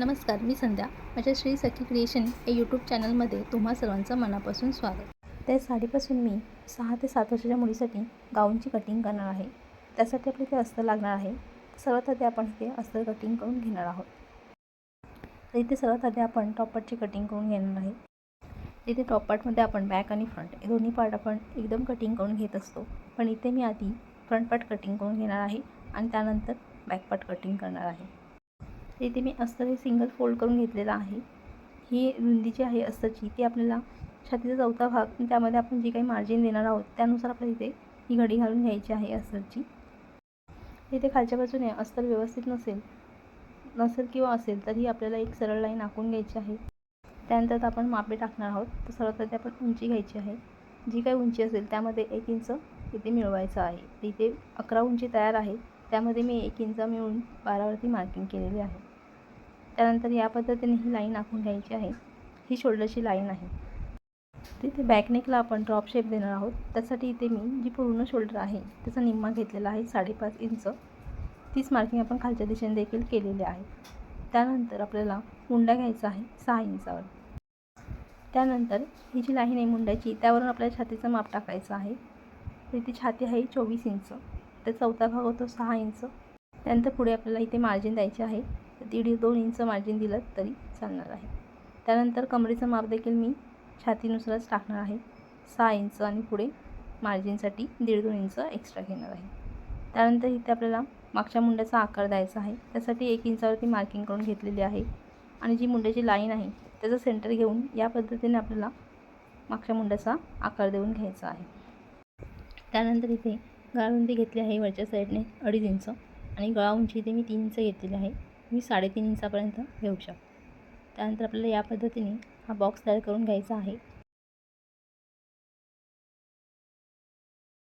नमस्कार मी संध्या. माझ्या श्री सखी क्रिएशन या यूट्यूब चॅनलमध्ये तुम्हा सर्वांचं मनापासून स्वागत. त्या साडीपासून मी सहा ते सात वर्षाच्या मुलीसाठी गाऊनची कटिंग करणार आहे. त्यासाठी आपल्या इथे अस्तर लागणार आहे. सर्वात आधी आपण इथे अस्तर कटिंग करून घेणार आहोत. तर इथे सर्वात आधी आपण टॉप पार्टची कटिंग करून घेणार आहे. इथे टॉप पार्टमध्ये आपण बॅक आणि फ्रंट हे दोन्ही पार्ट आपण एकदम कटिंग करून घेत असतो. पण इथे मी आधी फ्रंट पार्ट कटिंग करून घेणार आहे आणि त्यानंतर बॅक पार्ट कटिंग करणार आहे. इथे मी अस्तर हे सिंगल फोल्ड करून घेतलेलं आहे. ही रुंदी जी आहे अस्तरची ती आपल्याला छातीचा चौथा भाग त्यामध्ये आपण जी काही मार्जिन देणार आहोत त्यानुसार आपल्याला इथे ही घडी घालून घ्यायची आहे अस्तरची इथे खालच्या बाजूने अस्तर व्यवस्थित नसेल नसेल किंवा असेल तरी आपल्याला एक सरळ लाईन आखून घ्यायची आहे. त्यानंतर आपण मापे टाकणार आहोत. तर सर्वात आधी आपण उंची घ्यायची आहे. जी काही उंची असेल त्यामध्ये एक इंच इथे मिळवायचं आहे. इथे अकरा उंची तयार आहे. त्यामध्ये मी एक इंच मिळून बारावरती मार्किंग केलेली आहे. त्यानंतर या पद्धतीने ही लाईन आखून घ्यायची आहे. ही शोल्डरची लाईन आहे. तिथे बॅकनेकला आपण ड्रॉप शेप देणार आहोत. त्यासाठी इथे मी जी पूर्ण शोल्डर आहे त्याचा निम्मा घेतलेला आहे साडेपाच इंच. तीच मार्किंग आपण खालच्या दिशेने देखील केलेली आहे. त्यानंतर आपल्याला मुंडा घ्यायचा आहे सहा इंचावर. त्यानंतर ही जी लाईन आहे मुंड्याची त्यावरून आपल्याला छातीचं माप टाकायचं आहे. तर इथे छाती आहे चोवीस इंच. तर चौथा भाग होतो सहा इंच. त्यानंतर पुढे आपल्याला इथे मार्जिन द्यायचे आहे. दीड दोन इंच मार्जिन दिलं तरी चालणार आहे. त्यानंतर कमरेचं माप देखील मी छातीनुसारच टाकणार आहे. सहा इंच आणि पुढे मार्जिनसाठी दीड दोन इंच एक्स्ट्रा घेणार आहे. त्यानंतर इथे आपल्याला मागच्या मुंड्याचा आकार द्यायचा आहे. त्यासाठी एक इंचावरती मार्किंग करून घेतलेली आहे. आणि जी मुंड्याची लाईन आहे त्याचं सेंटर घेऊन या पद्धतीने आपल्याला मागच्या मुंड्याचा आकार देऊन घ्यायचा आहे. त्यानंतर इथे गळारुंदी घेतली आहे वरच्या साईडने अडीच इंच. आणि गळा उंची इथे मी तीन इंच घेतलेली आहे. मी साडेतीन इंचापर्यंत घेऊ शकतो. त्यानंतर आपल्याला या पद्धतीने हा बॉक्स तयार करून घ्यायचा आहे.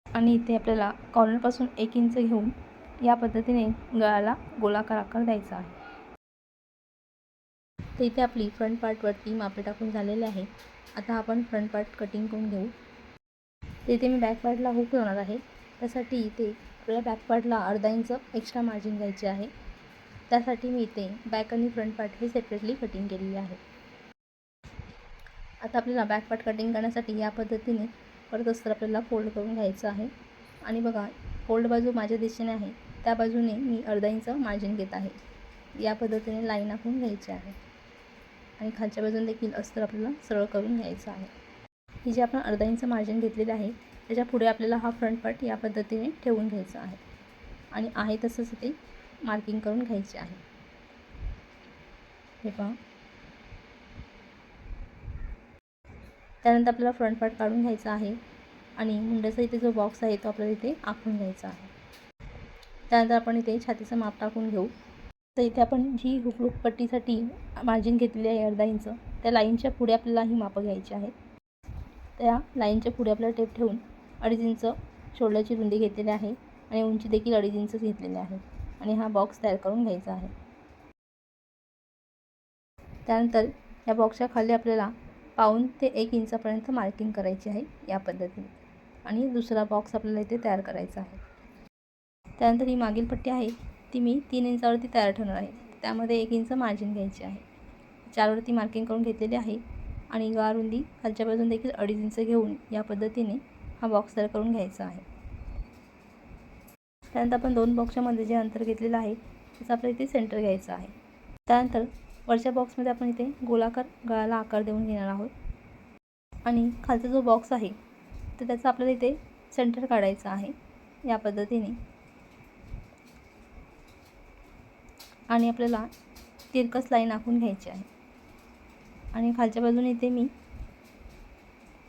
आणि इथे आपल्याला कॉर्नरपासून एक इंच घेऊन या पद्धतीने गळाला गोलाकार आकार द्यायचा आहे. तर इथे आपली फ्रंट पार्टवरती मापे टाकून झालेले आहे. आता आपण फ्रंट पार्ट कटिंग करून घेऊ. तर इथे मी बॅक पार्टला हुक लावणार आहे. त्यासाठी इथे आपल्याला बॅक पार्टला अर्धा इंच एक्स्ट्रा मार्जिन घ्यायचे आहे. त्यासाठी मी इथे बॅक आणि फ्रंट पार्ट हे सेपरेटली कटिंग केलेली आहे. आता आपल्याला बॅक पार्ट कटिंग करण्यासाठी या पद्धतीने परत अस्तर आपल्याला फोल्ड करून घ्यायचं आहे. आणि बघा फोल्ड बाजू माझ्या दिशेने आहे. त्या बाजूने मी अर्धा इंच मार्जिन घेत आहे. या पद्धतीने लाईन आखून घ्यायची आहे. आणि खालच्या बाजूने देखील अस्तर आपल्याला सरळ करून घ्यायचं आहे. ही जे आपण अर्धा इंच मार्जिन घेतलेलं आहे त्याच्या पुढे आपल्याला हा फ्रंट पार्ट या पद्धतीने ठेवून घ्यायचा आहे. आणि आहे तसंच ते मार्किंग करून घ्यायची आहे. हे पहा. त्यानंतर आपल्याला फ्रंट पार्ट काढून घ्यायचा आहे आणि मुंड्याचा इथे जो बॉक्स आहे तो आपल्याला इथे आखून घ्यायचा आहे. त्यानंतर आपण इथे छातीचं माप टाकून घेऊ. तर इथे आपण जी हुकलूक पट्टीसाठी मार्जिन घेतलेली आहे अर्धा इंच त्या लाईनच्या पुढे आपल्याला ही मापं घ्यायची आहेत. त्या लाईनच्या पुढे आपल्याला टेप ठेवून अडीच इंच शोल्डरची रुंदी घेतलेली आहे आणि उंची देखील अडीच इंच घेतलेली आहे. आणि हा बॉक्स तयार करून घ्यायचा आहे. त्यानंतर या बॉक्सच्या खाली आपल्याला पाऊन ते एक इंचापर्यंत मार्किंग करायची आहे या पद्धतीने. आणि दुसरा बॉक्स आपल्याला इथे तयार करायचा आहे. त्यानंतर ही मागील पट्टी आहे ती मी तीन इंचावरती तयार ठेवणार आहे. त्यामध्ये एक इंच मार्जिन घ्यायची आहे. चारवरती मार्किंग करून घेतलेली आहे आणि गारुंदी खालच्या बाजून देखील अडीच इंच घेऊन या पद्धतीने हा बॉक्स तयार करून घ्यायचा आहे. त्यानंतर आपण दोन बॉक्सच्यामध्ये जे अंतर घेतलेलं आहे त्याचं आपल्याला इथे सेंटर घ्यायचं आहे. त्यानंतर वरच्या बॉक्समध्ये आपण इथे गोलाकार गळाला आकार देऊन घेणार आहोत. आणि खालचा जो बॉक्स आहे तर त्याचा आपल्याला इथे सेंटर काढायचं आहे या पद्धतीने. आणि आपल्याला तिरकस लाईन आखून घ्यायची आहे. आणि खालच्या बाजूने इथे मी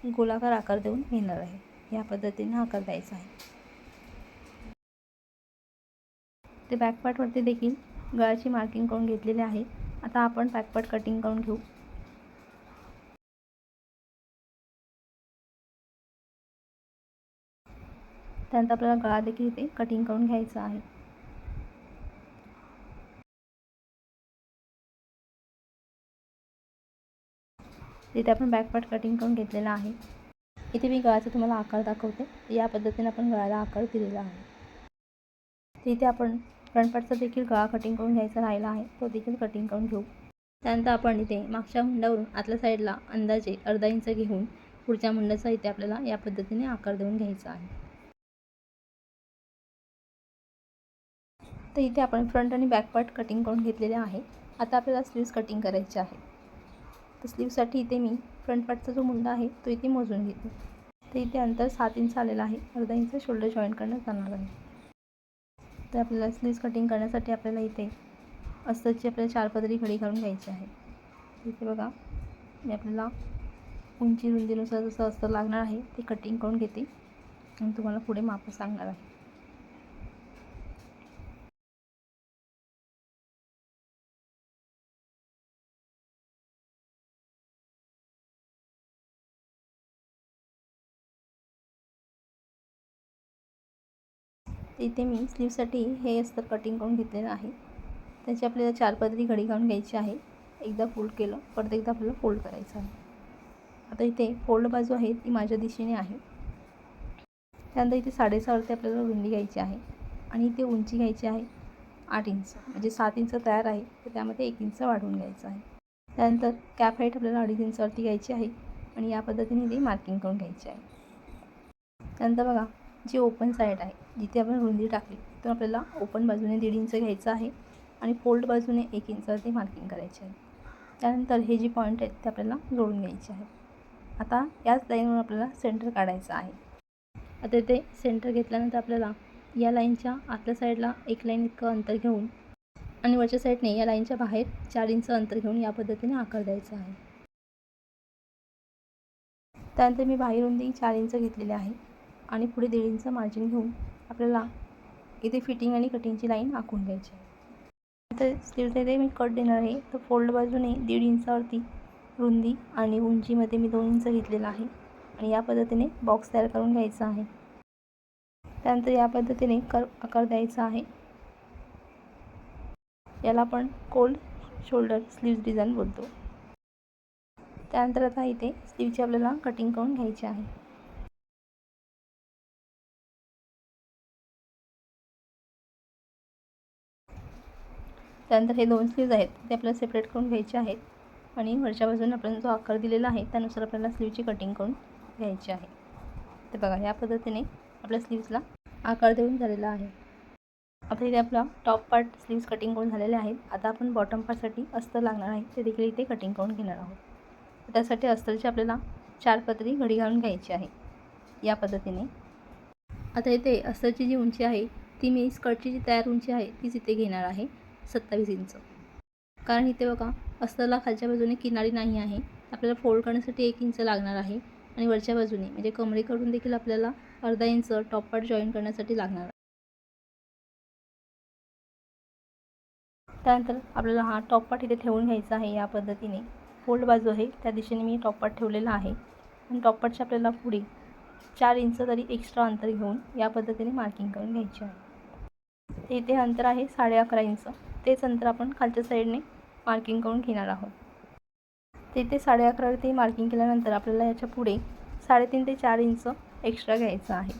गोलाकार आकार देऊन घेणार आहे. या पद्धतीने आकार द्यायचा आहे. ते बॅकपार्टवरती देखील गळाची मार्किंग करून घेतलेली आहे. आता आपण बॅकपार्ट कटिंग करून घेऊ. त्यानंतर आपल्याला गळा देखील इथे कटिंग करून घ्यायचं आहे. तिथे आपण बॅकपार्ट कटिंग करून घेतलेला आहे. इथे मी गळाचा तुम्हाला आकार दाखवते. या पद्धतीने आपण गळाला आकार दिलेला आहे. तिथे आपण फ्रंट पार्टचा देखील गळा कटिंग करून घ्यायचा राहिला आहे तो देखील कटिंग करून घेऊ. त्यानंतर आपण इथे मागच्या मुंडावरून आतल्या साईडला अंदाजे अर्धा इंच घेऊन पुढच्या मुंडाचा इथे आपल्याला या पद्धतीने आकार देऊन घ्यायचा आहे. तर इथे आपण फ्रंट आणि बॅक पार्ट कटिंग करून घेतलेले आहे. आता आपल्याला स्लीव्स कटिंग करायचे आहे. तर स्लीवसाठी इथे मी फ्रंट पार्टचा जो मुंडा आहे तो इथे मोजून घेते. तर इथे अंतर सात इंच आलेला आहे. अर्धा इंच शोल्डर जॉईंट करणं जाणार आहे. तर आपल्याला स्लीव्स कटिंग करण्यासाठी आपल्याला इथे अस्तरची आपल्याला चार पदरी घडी घालून घ्यायची आहे. इथे बघा मी आपल्याला उंची रुंदीनुसार जसं अस्तर लागणार आहे ते कटिंग करून घेते. आणि तुम्हाला पुढे माप सांगणार आहे. इथे मी स्लीवसाठी हे अस्तर कटिंग करून घेतलेलं आहे. त्याची आपल्याला चार पदरी घडी घालून घ्यायची आहे. एकदा फोल्ड केलं परत एकदा आपल्याला फोल्ड करायचं आहे. आता इथे फोल्ड बाजू आहे ती माझ्या दिशेने आहे. त्यानंतर इथे साडेसहावरती आपल्याला रुंदी घ्यायची आहे आणि इथे उंची घ्यायची आहे आठ इंच म्हणजे सात इंच तयार आहे. तर त्यामध्ये एक इंच वाढवून घ्यायचं आहे. त्यानंतर कॅप हाईट आपल्याला अडीच इंचावरती घ्यायची आहे आणि या पद्धतीने ती मार्किंग करून घ्यायची आहे. त्यानंतर बघा जी ओपन साईड आहे जिथे आपण रुंदी टाकली तर आपल्याला ओपन बाजूने दीड इंच घ्यायचं आहे आणि फोल्ड बाजूने एक इंचावरती मार्किंग करायची आहे. त्यानंतर हे जी पॉईंट आहेत ते आपल्याला जोडून घ्यायचे आहे. आता याच लाईनवर आपल्याला सेंटर काढायचं आहे. आता इथे सेंटर घेतल्यानंतर आपल्याला या लाईनच्या आतल्या साईडला एक लाईन इतकं अंतर घेऊन आणि वरच्या साईडने या लाईनच्या बाहेर चार इंच अंतर घेऊन या पद्धतीने आकार द्यायचा आहे. त्यानंतर मी बाहेर रुंदी चार इंच घेतलेली आहे आणि पुढे दीड इंच मार्जिन घेऊन आपल्याला इथे फिटिंग आणि कटिंगची लाईन आखून घ्यायची आहे. तर स्लीवच्या इथे मी कट देणार आहे. तर फोल्ड बाजूने दीड इंचावरती रुंदी आणि उंचीमध्ये मी दोन इंच घेतलेला आहे. आणि या पद्धतीने बॉक्स तयार करून घ्यायचा आहे. त्यानंतर या पद्धतीने कर आकार द्यायचा आहे. याला आपण कोल्ड शोल्डर स्लीव्ह डिझाईन बोलतो. त्यानंतर आता इथे स्लीवची आपल्याला कटिंग करून घ्यायची आहे. त्यानंतर हे दोन स्लीव्ज आहेत ते आपल्याला सेपरेट करून घ्यायचे आहेत. आणि वरच्या बाजूने आपण जो आकार दिलेला आहे त्यानुसार आपल्याला स्लीवची कटिंग करून घ्यायची आहे. ते बघा या पद्धतीने आपल्या स्लीव्सला आकार देऊन झालेला आहे. आता इथे आपला टॉप पार्ट स्लीव्स कटिंग करून झालेले आहेत. आता आपण बॉटम पार्टसाठी अस्तर लागणार आहे ते देखील इथे कटिंग करून घेणार आहोत. त्यासाठी अस्तरची आपल्याला चार पदरी घडी घालून घ्यायची आहे या पद्धतीने. आता इथे अस्तरची जी उंची आहे ती मी स्कर्टची जी तयार उंची आहे तीच इथे घेणार आहे. सत्तावीस इंच. कारण इथे बघा अस्तरला खालच्या बाजूने किनारी नाही आहे. आपल्याला फोल्ड करण्यासाठी एक इंच लागणार आहे आणि वरच्या बाजूने म्हणजे कमरेकडून देखील आपल्याला अर्धा इंच टॉप पार्ट जॉईन करण्यासाठी लागणार त्यानंतर आपल्याला हा टॉप पार्ट इथे ठेवून घ्यायचा आहे या पद्धतीने. फोल्ड बाजू आहे त्या दिशेने मी टॉप पार्ट ठेवलेला आहे. आणि टॉप पार्टच्या आपल्याला पुढे चार इंच तरी एक्स्ट्रा अंतर घेऊन या पद्धतीने मार्किंग करून घ्यायची आहे. इथे अंतर आहे साडे अकरा इंच. तेच अंतर आपण खालच्या साईडने मार्किंग करून घेणार आहोत. तिथे साडे अकरावरती ते मार्किंग केल्यानंतर आपल्याला याच्यापुढे साडेतीन ते चार इंच एक्स्ट्रा घ्यायचं आहे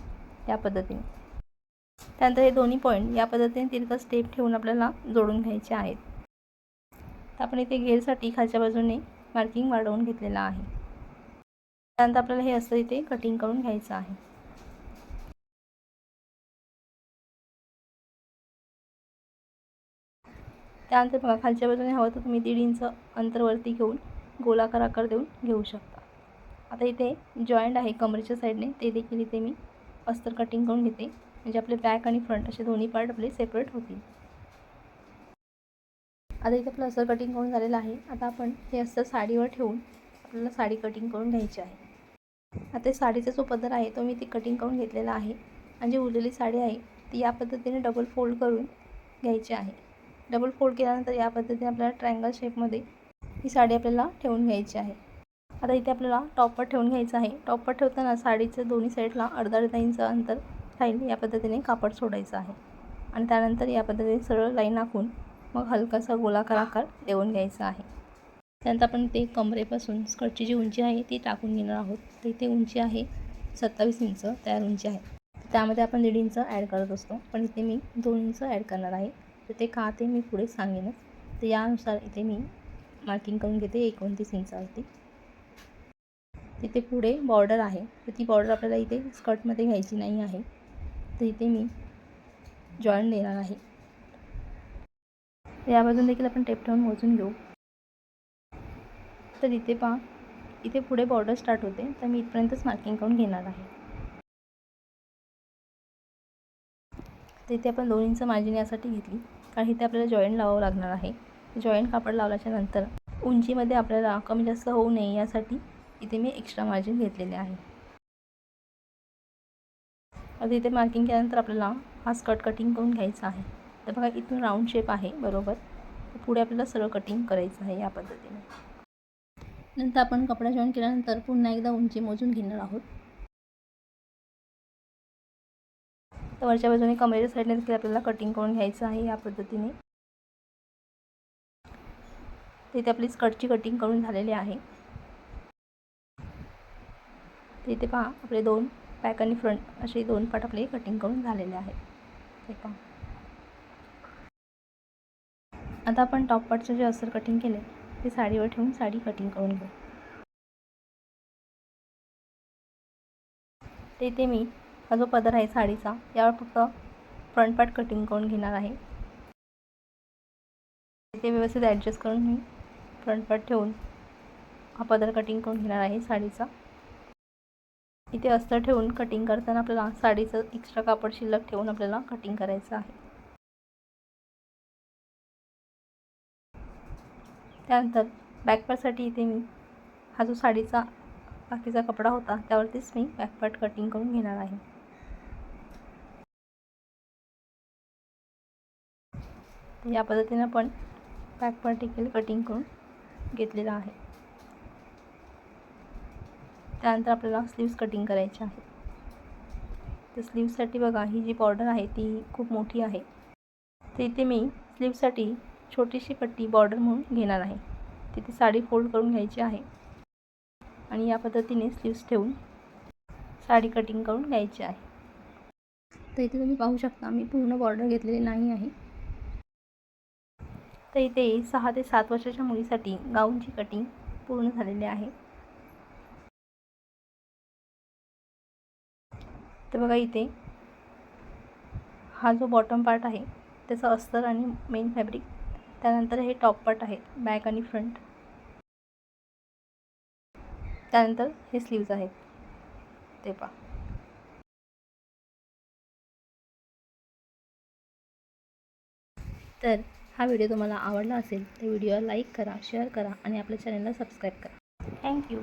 या पद्धतीने. त्यानंतर हे दोन्ही पॉईंट या पद्धतीने तिरकं स्टेप ठेवून आपल्याला जोडून घ्यायचे आहेत. तर आपण इथे घेरसाठी खालच्या बाजूने मार्किंग वाढवून घेतलेलं आहे. त्यानंतर आपल्याला हे असं इथे कटिंग करून घ्यायचं आहे. त्यानंतर बघा खालच्या बाजूने हवं तर तुम्ही दीड इंच अंतरवरती घेऊन गोलाकार आकार देऊन घेऊ शकता. आता इथे जॉईंट आहे कमरेच्या साईडने ते देखील इथे मी अस्तर कटिंग करून घेते. म्हणजे आपले बॅक आणि फ्रंट असे दोन्ही पार्ट आपले सेपरेट होतील. आता इथे आपलं अस्तर कटिंग करून झालेलं आहे. आता आपण हे अस्तर साडीवर ठेवून आपल्याला साडी कटिंग करून घ्यायची आहे. आता साडीचा जो पदर आहे तो मी ती कटिंग करून घेतलेला आहे. आणि जी उरलेली साडी आहे ती या पद्धतीने डबल फोल्ड करून घ्यायची आहे. डबल फोल्ड केल्यानंतर या पद्धतीने आपल्याला ट्रँगल शेपमध्ये ही साडी आपल्याला ठेवून घ्यायची आहे. आता इथे आपल्याला टॉपर ठेवून घ्यायचं आहे. टॉपर ठेवताना साडीचं दोन्ही साईडला अर्धा अर्धा इंच अंतर राहील. या पद्धतीने कापड सोडायचं आहे. आणि त्यानंतर या पद्धतीने सरळ लाईन आखून मग हलकासा गोलाकार आकार देऊन घ्यायचा आहे. त्यानंतर आपण ते कमरेपासून स्कर्टची जी उंची आहे ती टाकून घेणार आहोत. तर इथे उंची आहे सत्तावीस इंच तयार उंची आहे. त्यामध्ये आपण दीड इंच ॲड करत असतो. पण इथे मी दोन इंच ॲड करणार आहे. तर ते का ते मी पुढे सांगेनच तर यानुसार इथे मी मार्किंग करून घेते एकोणतीस इंचावरती. तिथे पुढे बॉर्डर आहे. तर ती बॉर्डर आपल्याला इथे स्कर्टमध्ये घ्यायची नाही आहे. तर इथे मी जॉईन देणार आहे. या बाजून देखील आपण टेप ठेवून मोजून घेऊ. तर इथे पहा इथे पुढे बॉर्डर स्टार्ट होते. तर मी इथपर्यंतच मार्किंग करून घेणार आहे. तर इथे आपण दोन इंच मार्जिन यासाठी घेतली. कारण इथे आपल्याला जॉईंट लावावं लागणार आहे. जॉईंट कापड लावल्याच्या नंतर उंचीमध्ये आपल्याला कमी जास्त होऊ नये यासाठी इथे मी एक्स्ट्रा मार्जिन घेतलेले आहे. आता इथे मार्किंग केल्यानंतर आपल्याला हा स्कर्ट कटिंग करून घ्यायचा आहे. तर बघा इथून राऊंड शेप आहे बरोबर? पुढे आपल्याला सरळ कटिंग करायचं आहे या पद्धतीने. नंतर आपण कपडा जॉईन केल्यानंतर पुन्हा एकदा उंची मोजून घेणार आहोत. तर वरच्या बाजूने कमरेच्या साईडने देखील आपल्याला कटिंग करून घ्यायचं आहे या पद्धतीने. तिथे आपली स्कर्टची कटिंग करून झालेली आहे. तिथे पहा आपले दोन बॅक आणि फ्रंट असे दोन पार्ट आपले कटिंग करून झालेले आहेत. ते पहा. आता आपण टॉप पार्टचं जे अस्तर कटिंग केले ते साडीवर ठेवून साडी कटिंग करून घेऊ. ते इथे मी हा जो पदर आहे साडीचा यावर फक्त फ्रंट पार्ट कटिंग करून घेणार आहे. ते व्यवस्थित ॲडजस्ट करून मी फ्रंट पार्ट ठेवून हा पदर कटिंग करून घेणार आहे साडीचा. इथे अस्तर ठेवून कटिंग करताना आपल्याला साडीचं एक्स्ट्रा कापड शिल्लक ठेवून आपल्याला कटिंग करायचं आहे. त्यानंतर बॅकपार्टसाठी इथे मी हा जो साडीचा बाकीचा कपडा होता त्यावरतीच मी बॅकपार्ट कटिंग करून घेणार आहे. या पद्धतीने आपण पॅक देखील कटिंग करून घेतलेला आहे. त्यानंतर आपल्याला स्लीव्स कटिंग करायचे आहे. तर स्लीव्ससाठी बघा ही जी बॉर्डर आहे ती खूप मोठी आहे. तर इथे मी स्लीवसाठी छोटीशी पट्टी बॉर्डर म्हणून घेणार आहे. तिथे साडी फोल्ड करून घ्यायची आहे. आणि या पद्धतीने स्लीव्स ठेवून साडी कटिंग करून घ्यायची आहे. तर इथे तुम्ही पाहू शकता मी पूर्ण बॉर्डर घेतलेली नाही आहे. तर इथे सहा ते सात वर्षाच्या मुलीसाठी गाऊनची कटिंग पूर्ण झालेली आहे. तर बघा इथे हा जो बॉटम पार्ट आहे त्याचं अस्तर आणि मेन फॅब्रिक त्यानंतर हे टॉप पार्ट आहे बॅक आणि फ्रंट त्यानंतर हे स्लीव्ज आहेत. ते पा तर हा व्हिडिओ तुम्हाला आवडला असेल तर व्हिडिओला लाईक करा शेअर करा आणि आपल्या चॅनलला सबस्क्राईब करा. थँक्यू